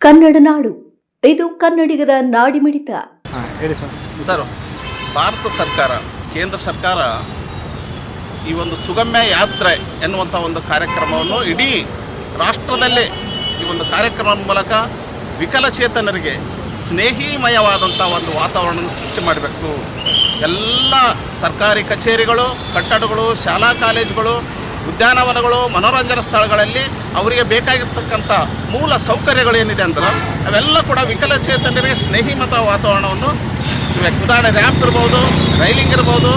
ಕನ್ನಡ ನಾಡು. ಇದು ಕನ್ನಡಿಗರ ನಾಡಿಮಿಡಿತ ಹಾಂ ಹೇಳಿ ಸರ್. ಸರ್ ಭಾರತ ಸರ್ಕಾರ ಕೇಂದ್ರ ಸರ್ಕಾರ ಈ ಒಂದು ಸುಗಮ್ಯ ಯಾತ್ರೆ ಎನ್ನುವಂಥ ಒಂದು ಕಾರ್ಯಕ್ರಮವನ್ನು ಇಡೀ ರಾಷ್ಟ್ರದಲ್ಲೇ ಈ ಒಂದು ಕಾರ್ಯಕ್ರಮದ ಮೂಲಕ ವಿಕಲಚೇತನರಿಗೆ ಸ್ನೇಹಿಮಯವಾದಂಥ ಒಂದು ವಾತಾವರಣವನ್ನು ಸೃಷ್ಟಿ ಮಾಡಬೇಕು. ಎಲ್ಲ ಸರ್ಕಾರಿ ಕಚೇರಿಗಳು ಕಟ್ಟಡಗಳು ಶಾಲಾ ಕಾಲೇಜುಗಳು ಉದ್ಯಾನವನಗಳು, ಮನೋರಂಜನಾ ಸ್ಥಳಗಳಲ್ಲಿ ಅವರಿಗೆ ಬೇಕಾಗಿರ್ತಕ್ಕಂಥ ಮೂಲ ಸೌಕರ್ಯಗಳೇನಿದೆ ಅಂದ್ರೆ ಅವೆಲ್ಲ ಕೂಡ ವಿಕಲಚೇತನರಿಗೆ ಸ್ನೇಹಿಮತ ವಾತಾವರಣವನ್ನು ಉದಾಹರಣೆ, ರ್ಯಾಂಪ್ ಇರ್ಬೋದು, ರೈಲಿಂಗ್ ಇರ್ಬೋದು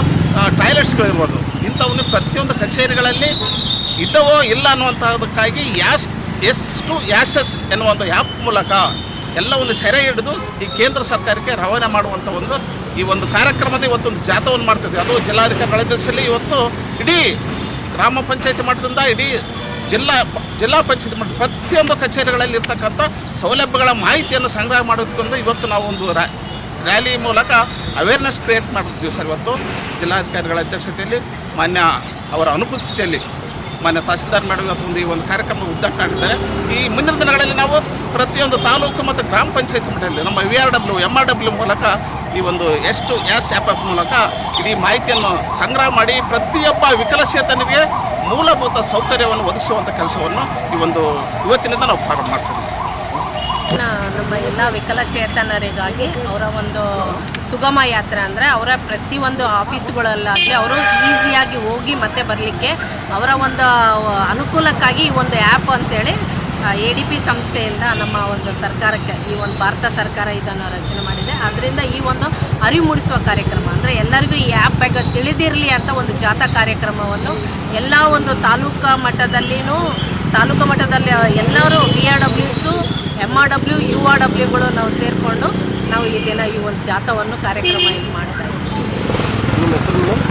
ಟಾಯ್ಲೆಟ್ಸ್ಗಳಿರ್ಬೋದು. ಇಂಥವನ್ನು ಪ್ರತಿಯೊಂದು ಕಚೇರಿಗಳಲ್ಲಿ ಇದ್ದವೋ ಇಲ್ಲ ಅನ್ನುವಂಥದ್ದಕ್ಕಾಗಿ ಯಾಸ್, ಎಸ್ ಟು ಯಾಸಸ್ ಎನ್ನುವ ಒಂದು ಆ್ಯಪ್ ಮೂಲಕ ಎಲ್ಲವನ್ನು ಸೆರೆ ಹಿಡಿದು ಈ ಕೇಂದ್ರ ಸರ್ಕಾರಕ್ಕೆ ರವಾನೆ ಮಾಡುವಂಥ ಒಂದು ಈ ಒಂದು ಕಾರ್ಯಕ್ರಮದ ಇವತ್ತೊಂದು ಜಾಥವನ್ನು ಮಾಡ್ತಿದ್ವಿ. ಅದು ಜಿಲ್ಲಾಧಿಕಾರಿಗಳ ದಿವಸದಲ್ಲಿ ಇವತ್ತು ಇಡೀ ಗ್ರಾಮ ಪಂಚಾಯತಿ ಮಟ್ಟದಿಂದ ಇಡೀ ಜಿಲ್ಲಾ ಜಿಲ್ಲಾ ಪಂಚಾಯತ್ ಮಟ್ಟ ಪ್ರತಿಯೊಂದು ಕಚೇರಿಗಳಲ್ಲಿ ಇರ್ತಕ್ಕಂಥ ಸೌಲಭ್ಯಗಳ ಮಾಹಿತಿಯನ್ನು ಸಂಗ್ರಹ ಮಾಡೋದಕ್ಕೊಂದು ಇವತ್ತು ನಾವು ಒಂದು ರ್ಯಾಲಿ ಮೂಲಕ ಅವೇರ್ನೆಸ್ ಕ್ರಿಯೇಟ್ ಮಾಡಿದ್ವಿ ಸರ್. ಇವತ್ತು ಜಿಲ್ಲಾಧಿಕಾರಿಗಳ ಅಧ್ಯಕ್ಷತೆಯಲ್ಲಿ, ಮಾನ್ಯ ಅವರ ಅನುಪಸ್ಥಿತಿಯಲ್ಲಿ ಮಾನ್ಯ ತಹಸೀಲ್ದಾರ್ ಮೇಡಮ್ ಇವತ್ತು ಒಂದು ಈ ಒಂದು ಕಾರ್ಯಕ್ರಮ ಉದ್ಘಾಟನೆ ಮಾಡಿದ್ದಾರೆ ಈ ಮುಂದಿನ ದಿನಗಳಲ್ಲಿ ನಾವು ಪ್ರತಿಯೊಂದು ತಾಲೂಕು ಮತ್ತು ಗ್ರಾಮ ಪಂಚಾಯತ್ ಮಟ್ಟದಲ್ಲಿ ನಮ್ಮ V R W M R W ಮೂಲಕ ಈ ಒಂದು ಎಷ್ಟು ಎಸ್ ಆ್ಯಪ್ ಮೂಲಕ ಇಡೀ ಮಾಹಿತಿಯನ್ನು ಸಂಗ್ರಹ ಮಾಡಿ ಪ್ರತಿಯೊಬ್ಬ ವಿಕಲಚೇತನಿಗೆ ಮೂಲಭೂತ ಸೌಕರ್ಯವನ್ನು ಒದಗಿಸುವಂಥ ಕೆಲಸವನ್ನು ಈ ಒಂದು ಇವತ್ತಿನಿಂದ ನಾವು ಪ್ರಾರಂಭ ಮಾಡ್ತೀವಿ ಸರ್. ನಮ್ಮ ಎಲ್ಲ ವಿಕಲಚೇತನರಿಗಾಗಿ ಅವರ ಒಂದು ಸುಗಮ ಯಾತ್ರೆ ಅಂದರೆ ಅವರ ಪ್ರತಿಯೊಂದು ಆಫೀಸುಗಳಲ್ಲಾದರೆ ಅವರು ಈಸಿಯಾಗಿ ಹೋಗಿ ಮತ್ತೆ ಬರಲಿಕ್ಕೆ ಅವರ ಒಂದು ಅನುಕೂಲಕ್ಕಾಗಿ ಈ ಒಂದು ಆ್ಯಪ್ ಅಂತೇಳಿ ಎ ಡಿ ಪಿ ಸಂಸ್ಥೆಯಿಂದ ನಮ್ಮ ಒಂದು ಸರ್ಕಾರಕ್ಕೆ, ಈ ಒಂದು ಭಾರತ ಸರ್ಕಾರ ಇದನ್ನು ರಚನೆ ಮಾಡಿದೆ. ಅದರಿಂದ ಈ ಒಂದು ಅರಿವು ಮೂಡಿಸುವ ಕಾರ್ಯಕ್ರಮ, ಅಂದರೆ ಎಲ್ಲರಿಗೂ ಈ ಆ್ಯಪ್ ಬಗ್ಗೆ ತಿಳಿದಿರಲಿ ಅಂತ ಒಂದು ಜಾಥಾ ಕಾರ್ಯಕ್ರಮವನ್ನು ಎಲ್ಲ ಒಂದು ತಾಲೂಕಾ ಮಟ್ಟದಲ್ಲಿನೂ, ತಾಲೂಕು ಮಟ್ಟದಲ್ಲಿ ಎಲ್ಲರೂ B R ಡಬ್ಲ್ಯೂಸು M R W U R ಡಬ್ಲ್ಯೂಗಳು ನಾವು ಸೇರಿಕೊಂಡು ನಾವು ಈ ದಿನ ಈ ಒಂದು ಜಾಥವನ್ನು ಕಾರ್ಯಕ್ರಮ ಇದು ಮಾಡ್ತಾ ಇದ್ದೀವಿ.